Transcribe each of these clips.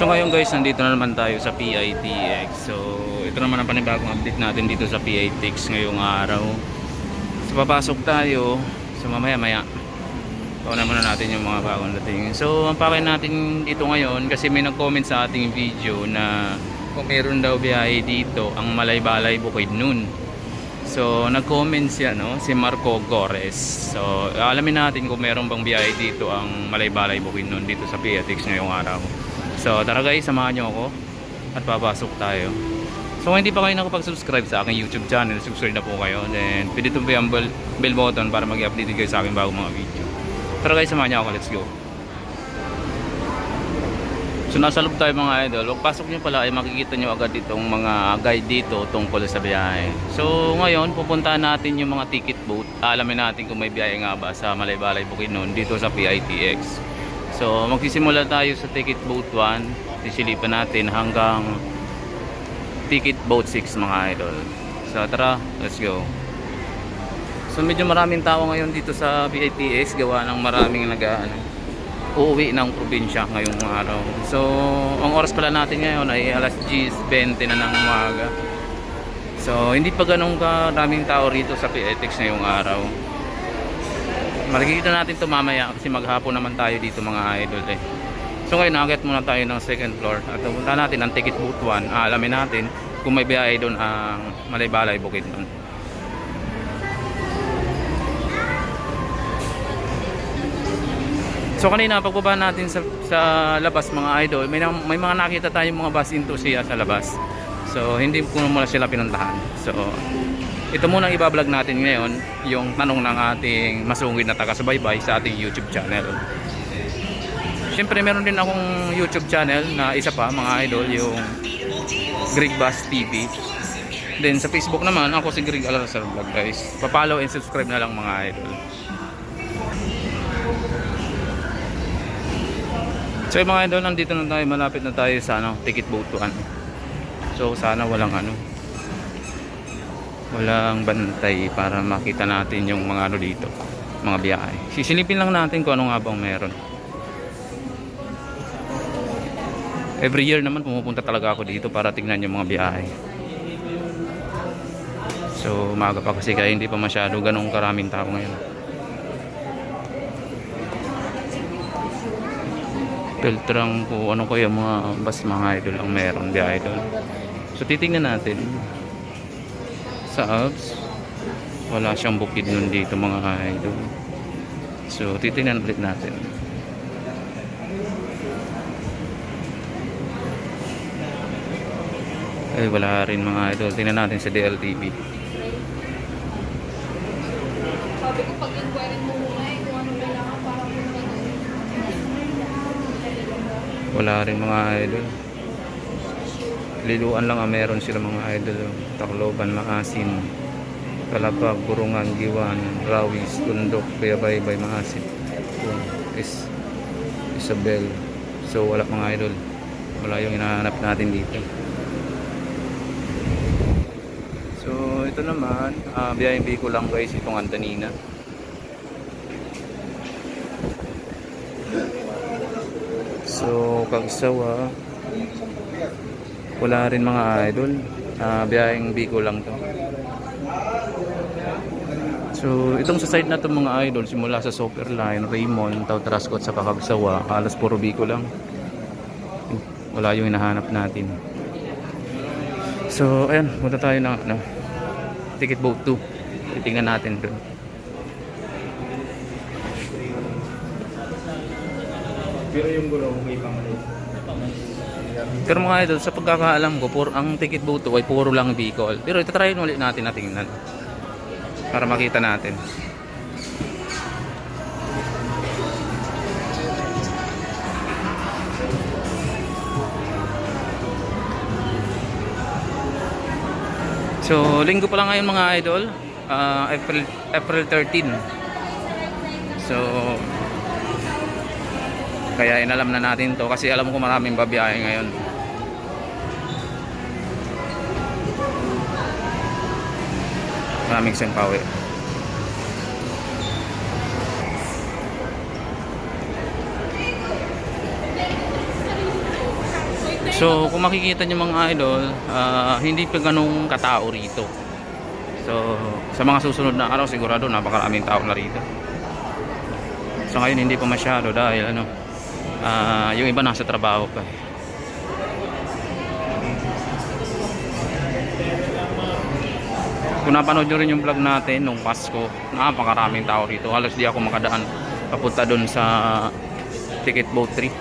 So ngayon guys, nandito na naman tayo sa PITX. So ito naman ang panibagong update natin dito sa PITX ngayong araw. So papasok tayo. So mamaya maya. Pauna muna natin yung mga bagong dating. So ang pakay natin dito ngayon kasi may nag-comment sa ating video na kung meron daw biyahe dito ang Malaybalay Bukid noon. So nag-comment siya no, si Marco Gores. So alamin natin kung meron bang biyahe dito ang Malaybalay Bukid noon dito sa PITX ngayong araw. So tara guys, samahan nyo ako at papasok tayo. So kung hindi pa kayo nakapag-subscribe sa aking YouTube channel, subscribe na po kayo. Then pwede ito yung bell, bell button para mag-update kayo sa aking bagong mga video. Tara guys, samahan nyo ako. Let's go. So nasa loob tayo mga idol. Huwag pasok nyo pala ay makikita nyo agad itong mga guide dito tungkol sa biyahe. So ngayon pupuntahan natin yung mga ticket booth. Alamin natin kung may biyahe nga ba sa Malaybalay Bukidnon dito sa PITX. So magsisimula tayo sa ticket booth 1. Sisilipan natin hanggang ticket boat 6 mga idol. So tara, let's go. So medyo maraming tao ngayon dito sa PITX gawa ng maraming nag ano, uuwi ng probinsya ngayong araw. So ang oras pala natin ngayon ay alas 10.20 na ng umaga. So hindi pa ganun karaming tao rito sa PITX ngayong araw. Makikita natin ito mamaya kasi maghapon naman tayo dito mga idol eh. So ngayon nakakit muna tayo ng second floor at pupunta natin ang ticket booth 1. Ah, alamin natin kung may biyahe doon ang Malaybalay Bukid doon. So kanina pagbaba natin sa, sa labas mga idol, may, may mga nakita tayong mga bus enthusiast sa labas. So hindi ko muna sila pinuntahan. So ito muna ang ibablog natin ngayon, yung tanong ng ating masungit na taga-subaybay sa ating YouTube channel. Siyempre meron din akong YouTube channel na isa pa mga idol, yung Greg Bass TV. Then sa Facebook naman, ako si Greg Alarasar Vlog guys. Pa-follow and subscribe na lang mga idol. So mga idol, nandito na tayo, malapit na tayo sa ano, ticket boatuan. So sana walang ano, walang bantay para makita natin yung mga ano dito, mga biyahe. Sisilipin lang natin kung ano nga bang meron. Every year naman pumupunta talaga ako dito para tignan yung mga biyahe. So umaga pa kasi kaya hindi pa masyado ganong karaming tao ngayon. Filtrang kung ano kaya mga bus mga idol ang meron biyahe doon. So titingnan natin sa apps wala siyang bukid nun dito mga idol. So titingnan ulit natin. Ay wala rin mga idol. Tingnan natin sa DLTV. Sabi ko pag inquiry mo muna eh, kung ano kailangan para doon. Wala rin mga idol. Liluan lang ang meron sila mga idol. Tacloban, Maasin, Kalapag, Burungan, Giwan, Rawis, Tundok, Bayabaybay, Maasin. Is Isabel. So wala mga idol. Wala yung hinahanap natin dito. So ito naman, uh, biyayang ko lang guys itong Antanina. So, Kagsawa wala rin mga idol. Ah, biyaheng Bicol lang to. So, itong sa side na to mga idol, simula sa Super Line, Raymond, Tautrascot sa Kakagsawa, halos puro Bicol lang. Wala yung hinahanap natin. So, ayan, punta tayo ng ano, ticket boat 2. Titingnan natin doon. Pero yung gulong may pamalit. Pero mga idol, sa pagkakaalam ko, puro, ang ticket boat ay puro lang Bicol. Pero ito try ulit natin na tingnan. Para makita natin. So, linggo pa lang ngayon mga idol. Ah, April, April 13. So, kaya inalam na natin to kasi alam ko maraming babiyahe ngayon. Maraming sempawi. So, kung makikita niyo mga idol, ah, hindi pa ganong katao rito. So, sa mga susunod na araw, sigurado napakaraming tao na rito. So, ngayon hindi pa masyado dahil ano, ah, yung iba nasa trabaho pa eh. Kung napanood nyo rin yung vlog natin nung Pasko, napakaraming tao rito. Halos di ako makadaan papunta dun sa ticket boat 3.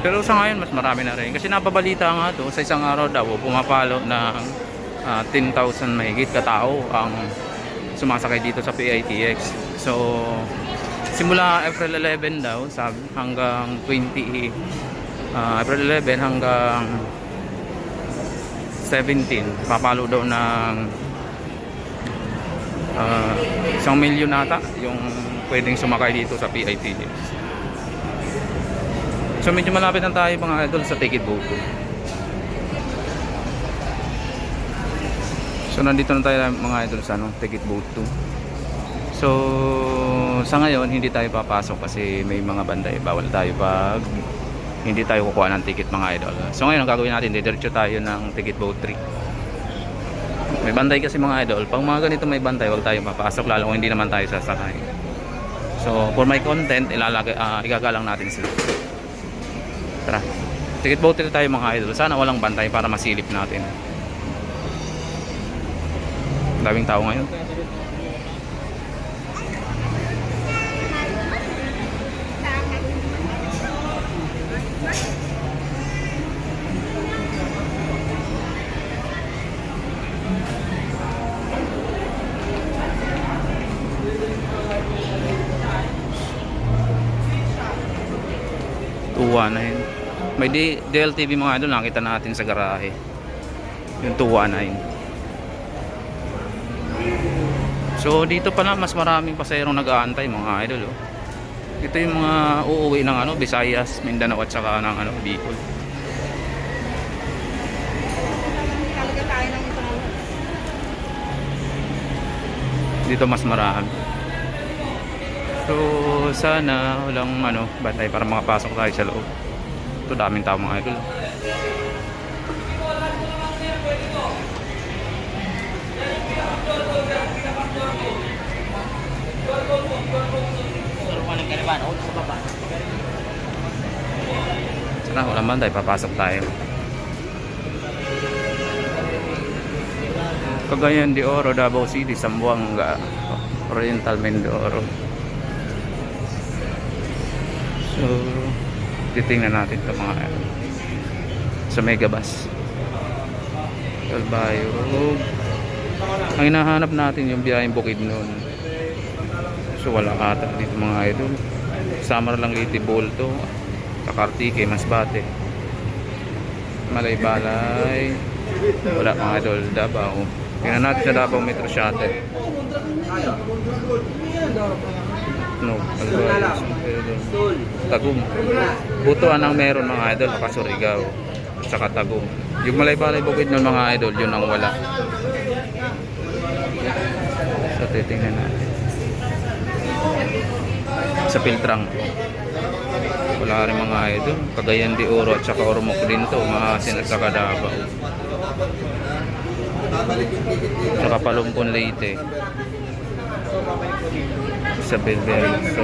Pero sa ngayon, mas marami na rin. Kasi napabalita nga to, sa isang araw daw, pumapalo ng ah, 10,000 mahigit katao ang sumasakay dito sa PITX. So, simula April 11 daw, sabi, hanggang 20, ah, April 11 hanggang 17, papalo daw ng ah, isang milyon ata yung pwedeng sumakay dito sa PITX. So medyo malapit na tayo mga idol sa ticket boat. So nandito na tayo mga idol sa ano, ticket boat 2. So sa ngayon hindi tayo papasok kasi may mga bantay. Bawal tayo pag hindi tayo kukuha ng ticket mga idol. So ngayon ang gagawin natin, didiretso tayo ng ticket boat 3. May bantay kasi mga idol. Pag mga ganito may bantay, wag tayo papasok lalo kung hindi naman tayo sasakay. So for my content, ilalagay, ah, igagalang natin sila. Tara. Ticket boat na tayo mga idol. Sana walang bantay para masilip natin. Daming tao ngayon. Tuwa na yun. May D- DLTV mga idol, nakita natin sa garahe. Yung tuwa na yun. So dito pala mas maraming pasayerong nag-aantay mga idol. Oh. Ito yung mga uuwi ng ano, Visayas, Mindanao at saka ng ano, Bicol. Dito mas marami. So sana walang ano, bantay para makapasok tayo sa loob. Ito daming tao mga idol. Sana walang bantay, papasok tayo. Cagayan de Oro, Davao City, Zamboanga, Oriental Mindoro. So, titingnan natin ito mga ano, sa Megabus. Calbayo Road. Ang hinahanap natin yung biyaheng Bukidnon. So, wala ata dito mga idol. Samar lang Liti Bolto, Kakartike, Masbate. Malay-balay. Wala mga idol, Davao. Tingnan natin sa Davao Metro Shuttle. San Pedro. Tagum. Butuan ang meron mga idol, Makasurigaw. At saka Tagum. Yung Malay-balay bukid ng mga idol, yun ang wala. So titingnan natin. Sa Piltrang. Wala rin mga idol. Cagayan de Oro at saka Ormoc din to. Maasin at saka Davao. Saka Palumpon Leyte. Sa Bilbel. So,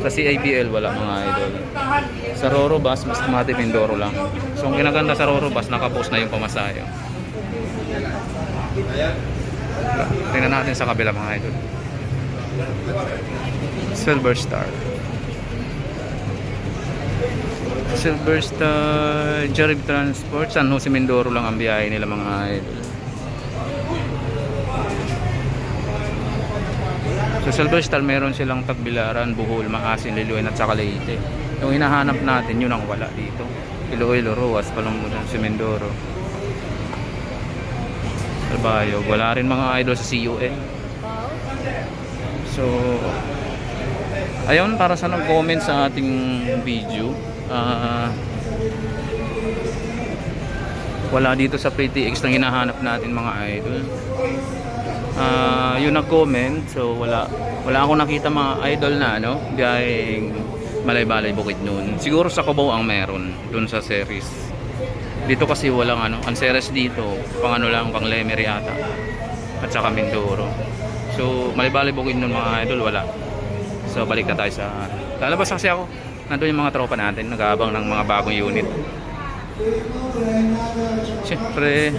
sa CIBL wala mga idol. Sa Roro Bus, mas Mati Mindoro lang. So, ang kinaganda sa Roro Bus, nakapost na yung pamasayo. Tingnan natin sa kabila mga idol. Silver Star. Silver Star Jarib Transport San Jose Mindoro lang ang biyahe nila mga idol So Silver Star meron silang Tagbilaran, Bohol, Maasin, Liloen at saka Leyte. Yung hinahanap natin yun ang wala dito. Iloilo, Roas, Palombudan, si Mindoro Salbayog, wala rin mga idol sa CUN So Ayun, para sa nag-comment sa ating video, ah, wala dito sa PTX na hinahanap natin mga idol. Ah, yung nag-comment, so wala wala akong nakita mga idol na ano, biyaheng Malay-balay bukid noon. Siguro sa Cubao ang meron doon sa series. Dito kasi walang ano, ang series dito, pang ano lang, pang Lemery ata. At saka Mindoro. So, malay-balay bukid noon mga idol, wala. So, balik na tayo sa... Lalabas kasi ako. Nandun yung mga tropa natin, nag-aabang ng mga bagong unit. Siyempre,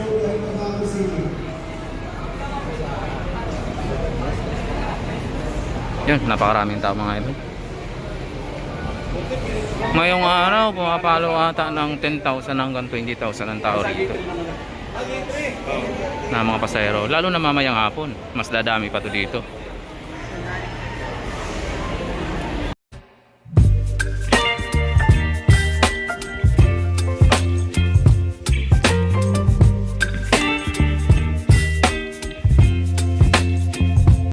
Yan, napakaraming tao mga ito. Ngayong araw, pumapalo ata ng 10,000 hanggang 20,000 ang tao rito. Na mga pasahero. Lalo na mamayang hapon, mas dadami pa to dito.